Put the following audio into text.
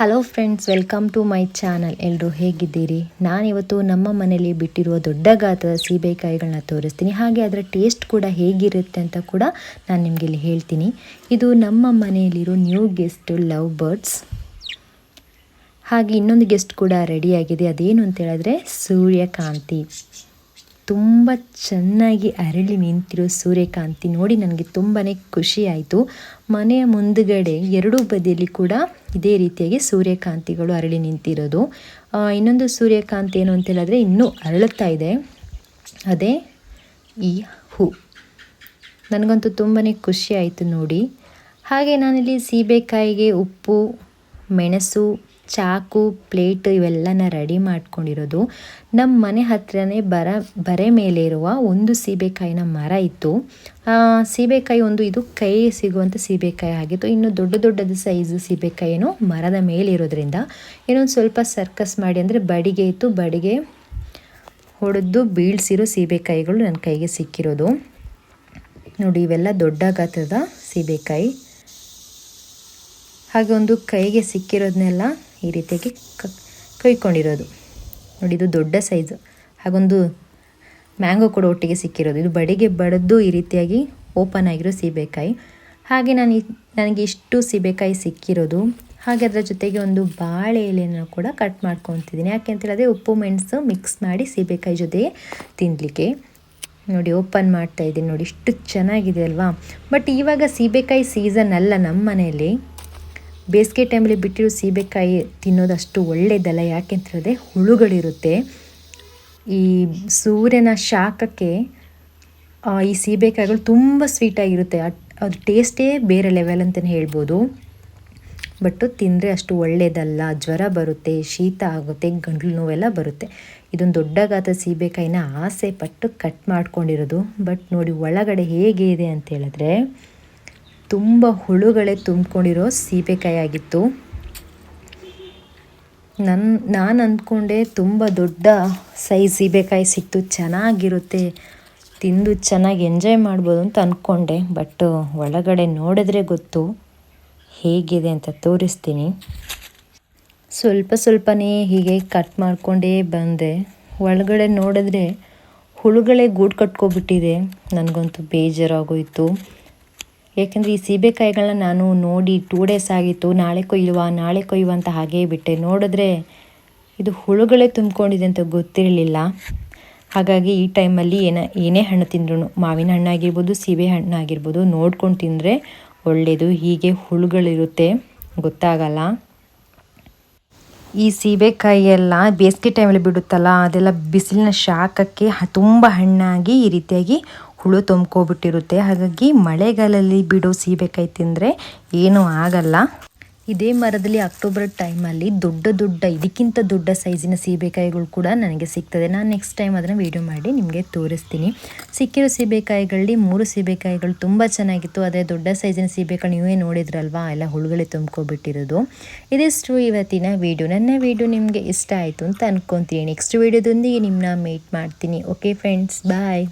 Hello friends welcome to my channel ಎಲ್ಲರೂ ಹೇಗಿದ್ದೀರಿ? ನಾನಿವತ್ತು ನಮ್ಮ ಮನೆಯಲ್ಲಿ ಬಿಟ್ಟಿರುವ ದೊಡ್ಡ ಗಾತ್ರದ ಸೀಬೆಕಾಯಿಗಳನ್ನ ತೋರಿಸ್ತೀನಿ. ಹಾಗೆ ಅದರ ಟೇಸ್ಟ್ ಕೂಡ ಹೇಗಿರುತ್ತೆ ಅಂತ ಕೂಡ ನಾನು ನಿಮಗೆ ಇಲ್ಲಿ ಹೇಳ್ತೀನಿ. ಇದು ನಮ್ಮ ಮನೆಯಲ್ಲಿರೋ ನ್ಯೂ ಗೆಸ್ಟ್ ಲವ್ ಬರ್ಡ್ಸ್ ಹಾಗೆ ಇನ್ನೊಂದು ಗೆಸ್ಟ್ ಕೂಡ ರೆಡಿಯಾಗಿದೆ ಅದೇನು ಅಂತ ಹೇಳಿದ್ರೆ ಸೂರ್ಯಕಾಂತಿ. ತುಂಬ ಚೆನ್ನಾಗಿ ಅರಳಿ ನಿಂತಿರೋ ಸೂರ್ಯಕಾಂತಿ ನೋಡಿ ನನಗೆ ತುಂಬಾ ಖುಷಿ ಆಯಿತು ಮನೆಯ ಮುಂದುಗಡೆ ಎರಡೂ ಬದಿಯಲ್ಲಿ ಕೂಡ ಇದೇ ರೀತಿಯಾಗಿ ಸೂರ್ಯಕಾಂತಿಗಳು ಅರಳಿ ನಿಂತಿರೋದು. ಇನ್ನೊಂದು ಸೂರ್ಯಕಾಂತಿ ಏನು ಅಂತ ಹೇಳಿದ್ರೆ ಇನ್ನೂ ಅರಳುತ್ತಾ ಇದೆ. ಅದೇ ಈ ಹೂ. ನನಗಂತೂ ತುಂಬಾ ಖುಷಿ ಆಯಿತು ನೋಡಿ. ಹಾಗೆ ನಾನಿಲ್ಲಿ ಸೀಬೆಕಾಯಿಗೆ ಉಪ್ಪು, ಮೆಣಸು ಚಾಕು, ಪ್ಲೇಟ್ ಇವೆಲ್ಲನ ರೆಡಿ ಮಾಡ್ಕೊಂಡಿರೋದು. ನಮ್ಮ ಮನೆ ಹತ್ರನೇ ಬರ, ಬರೆ ಮೇಲೆ ಇರುವ ಒಂದು ಸೀಬೆಕಾಯಿನ ಮರ ಇತ್ತು. ಸೀಬೆಕಾಯಿ ಒಂದು, ಇದು ಕೈ ಸಿಗುವಂಥ ಸೀಬೆಕಾಯಿ ಆಗಿತ್ತು. ಇನ್ನು ದೊಡ್ಡ ದೊಡ್ಡದು ಸೈಜು ಸೀಬೆಕಾಯಿನೂ ಮರದ ಮೇಲೆ ಇರೋದ್ರಿಂದ ಏನೊಂದು ಸ್ವಲ್ಪ ಸರ್ಕಸ್ ಮಾಡಿ, ಅಂದರೆ ಬಡಿಗೆ ಇತ್ತು. ಬಡಿಗೆ ಹೊಡೆದು ಬೀಳ್ಸಿರೋ ಸೀಬೆಕಾಯಿಗಳು ನನ್ನ ಕೈಗೆ ಸಿಕ್ಕಿರೋದು. ನೋಡಿ, ಇವೆಲ್ಲ ದೊಡ್ಡ ಗಾತ್ರದ ಸೀಬೆಕಾಯಿ. ಹಾಗೆ ಒಂದು ಕೈಗೆ ಸಿಕ್ಕಿರೋದನ್ನೆಲ್ಲ ಈ ರೀತಿಯಾಗಿ ಕೈಕೊಂಡಿರೋದು. ನೋಡಿ, ಇದು ದೊಡ್ಡ ಸೈಜು. ಹಾಗೊಂದು ಮ್ಯಾಂಗೋ ಕೂಡ ಒಟ್ಟಿಗೆ ಸಿಕ್ಕಿರೋದು. ಇದು ಬಡಿಗೆ ಬಡದ್ದು ಈ ರೀತಿಯಾಗಿ ಓಪನ್ ಆಗಿರೋ ಸೀಬೆಕಾಯಿ. ಹಾಗೆ ನಾನು ನನಗೆ ಇಷ್ಟು ಸೀಬೆಕಾಯಿ ಸಿಕ್ಕಿರೋದು. ಹಾಗೆ ಅದರ ಜೊತೆಗೆ ಒಂದು ಬಾಳೆ ಎಲೆಯನ್ನು ಕೂಡ ಕಟ್ ಮಾಡ್ಕೊತಿದ್ದೀನಿ. ಯಾಕೆ ಅಂತ ಹೇಳಿದ್ರೆ ಉಪ್ಪು, ಮೆಣಸು ಮಿಕ್ಸ್ ಮಾಡಿ ಸೀಬೆಕಾಯಿ ಜೊತೆ ತಿನ್ನಲಿಕ್ಕೆ ನೋಡಿ, ಓಪನ್ ಮಾಡ್ತಾ ಇದ್ದೀನಿ. ನೋಡಿ, ಇಷ್ಟು ಚೆನ್ನಾಗಿದೆ ಅಲ್ವಾ? ಬಟ್ ಇವಾಗ ಸೀಬೆಕಾಯಿ ಸೀಸನ್ ಅಲ್ಲ ನಮ್ಮ ಮನೆಯಲ್ಲಿ. ಬೇಸಿಗೆ ಟೈಮಲ್ಲಿ ಬಿಟ್ಟಿರೋ ಸೀಬೆಕಾಯಿ ತಿನ್ನೋದಷ್ಟು ಒಳ್ಳೆಯದಲ್ಲ ಯಾಕೆ ಅಂತ ಹೇಳಿದ್ರೆ ಹುಳುಗಳಿರುತ್ತೆ. ಈ ಸೂರ್ಯನ ಶಾಖಕ್ಕೆ ಈ ಸೀಬೆಕಾಯಿಗಳು ತುಂಬ ಸ್ವೀಟಾಗಿರುತ್ತೆ ಅದು ಟೇಸ್ಟೇ ಬೇರೆ ಲೆವೆಲ್ ಅಂತಲೇ ಹೇಳ್ಬೋದು. ಬಟ್ಟು ತಿಂದರೆ ಅಷ್ಟು ಒಳ್ಳೆಯದಲ್ಲ ಜ್ವರ ಬರುತ್ತೆ, ಶೀತ ಆಗುತ್ತೆ, ಗಂಟ್ಲು ನೋವೆಲ್ಲ ಬರುತ್ತೆ. ಇದೊಂದು ದೊಡ್ಡ ಗಾತ್ರ ಸೀಬೆಕಾಯಿನ ಆಸೆ ಪಟ್ಟು ಕಟ್ ಮಾಡ್ಕೊಂಡಿರೋದು. ಬಟ್ ನೋಡಿ ಒಳಗಡೆ ಹೇಗೆ ಇದೆ ಅಂತ ಹೇಳಿದ್ರೆ ತುಂಬ ಹುಳುಗಳೇ ತುಂಬಿಕೊಂಡಿರೋ ಸೀಬೆಕಾಯಿ ಆಗಿತ್ತು ನನ್ನ ನಾನು ಅಂದ್ಕೊಂಡೆ ತುಂಬ ದೊಡ್ಡ ಸೈಜ್ ಸೀಬೆಕಾಯಿ ಸಿಕ್ತು, ಚೆನ್ನಾಗಿರುತ್ತೆ, ತಿಂದು ಚೆನ್ನಾಗಿ ಎಂಜಾಯ್ ಮಾಡ್ಬೋದು ಅಂತ ಅಂದ್ಕೊಂಡೆ, ಬಟ್ ಒಳಗಡೆ ನೋಡಿದ್ರೆ ಗೊತ್ತು ಹೇಗಿದೆ ಅಂತ ತೋರಿಸ್ತೀನಿ. ಸ್ವಲ್ಪ ಸ್ವಲ್ಪನೇ ಹೀಗೆ ಕಟ್ ಮಾಡಿಕೊಂಡೇ ಬಂದೆ. ಒಳಗಡೆ ನೋಡಿದ್ರೆ ಹುಳುಗಳೇ ಗೂಡು ಕಟ್ಕೊಬಿಟ್ಟಿದೆ. ನನಗಂತೂ ಬೇಜಾರಾಗೋಯಿತು. ಏಕೆಂದರೆ ಈ ಸೀಬೆಕಾಯಿಗಳನ್ನ ನಾನು ನೋಡಿ ಟೂ ಡೇಸ್ ಆಗಿತ್ತು, ನಾಳೆ ಕೊಯ್ಯುವ ನಾಳೆ ಕೊಯ್ಯುವ ಅಂತ ಹಾಗೇ ಬಿಟ್ಟೆ. ನೋಡಿದ್ರೆ ಇದು ಹುಳುಗಳೇ ತುಂಬಿಕೊಂಡಿದೆ ಅಂತ ಗೊತ್ತಿರಲಿಲ್ಲ. ಹಾಗಾಗಿ ಈ ಟೈಮಲ್ಲಿ ಏನ, ಏನೇ ಹಣ್ಣು ತಿಂದ್ರು ಮಾವಿನ ಹಣ್ಣಾಗಿರ್ಬೋದು ಸೀಬೆ ಹಣ್ಣಾಗಿರ್ಬೋದು ನೋಡ್ಕೊಂಡು ತಿಂದರೆ ಒಳ್ಳೆಯದು ಹೀಗೆ ಹುಳುಗಳಿರುತ್ತೆ. ಗೊತ್ತಾಗಲ್ಲ. ಈ ಸೀಬೆಕಾಯಿ ಎಲ್ಲ ಬೇಸಿಗೆ ಟೈಮಲ್ಲಿ ಬಿಡುತ್ತಲ್ಲ, ಅದೆಲ್ಲ ಬಿಸಿಲಿನ ಶಾಖಕ್ಕೆ ತುಂಬ ಹಣ್ಣಾಗಿ ಈ ರೀತಿಯಾಗಿ ಹುಳು ತುಂಬ್ಕೊಬಿಟ್ಟಿರುತ್ತೆ. ಹಾಗಾಗಿ ಮಳೆಗಾಲದಲ್ಲಿ ಬಿಡೋ ಸೀಬೆಕಾಯಿ ತಿಂದರೆ ಏನೂ ಆಗಲ್ಲ. ಇದೇ ಮರದಲ್ಲಿ ಅಕ್ಟೋಬರ್ ಟೈಮಲ್ಲಿ ದೊಡ್ಡ ದೊಡ್ಡ, ಇದಕ್ಕಿಂತ ದೊಡ್ಡ ಸೈಜಿನ ಸೀಬೆಕಾಯಿಗಳು ಕೂಡ ನನಗೆ ಸಿಗ್ತದೆ. ನಾನು ನೆಕ್ಸ್ಟ್ ಟೈಮ್ ಅದನ್ನು ವೀಡಿಯೋ ಮಾಡಿ ನಿಮಗೆ ತೋರಿಸ್ತೀನಿ. ಸಿಕ್ಕಿರೋ ಸೀಬೆಕಾಯಿಗಳಲ್ಲಿ ಮೂರು ಸೀಬೆಕಾಯಿಗಳು ತುಂಬ ಚೆನ್ನಾಗಿತ್ತು. ಅದೇ ದೊಡ್ಡ ಸೈಜಿನ ಸೀಬೆಕಾಯಿ ನೀವೇ ನೋಡಿದ್ರಲ್ವಾ? ಎಲ್ಲ ಹುಳುಗಳೇ ತುಂಬ್ಕೊಬಿಟ್ಟಿರೋದು. ಇದಿಷ್ಟು ಇವತ್ತಿನ ವೀಡಿಯೋ ನನ್ನ ವೀಡಿಯೋ ನಿಮಗೆ ಇಷ್ಟ ಆಯಿತು ಅಂತ ಅಂದ್ಕೊತೀನಿ ನೆಕ್ಸ್ಟ್ ವೀಡಿಯೋದೊಂದಿಗೆ ನಿಮ್ಮನ್ನ ಮೀಟ್ ಮಾಡ್ತೀನಿ. Okay friends bye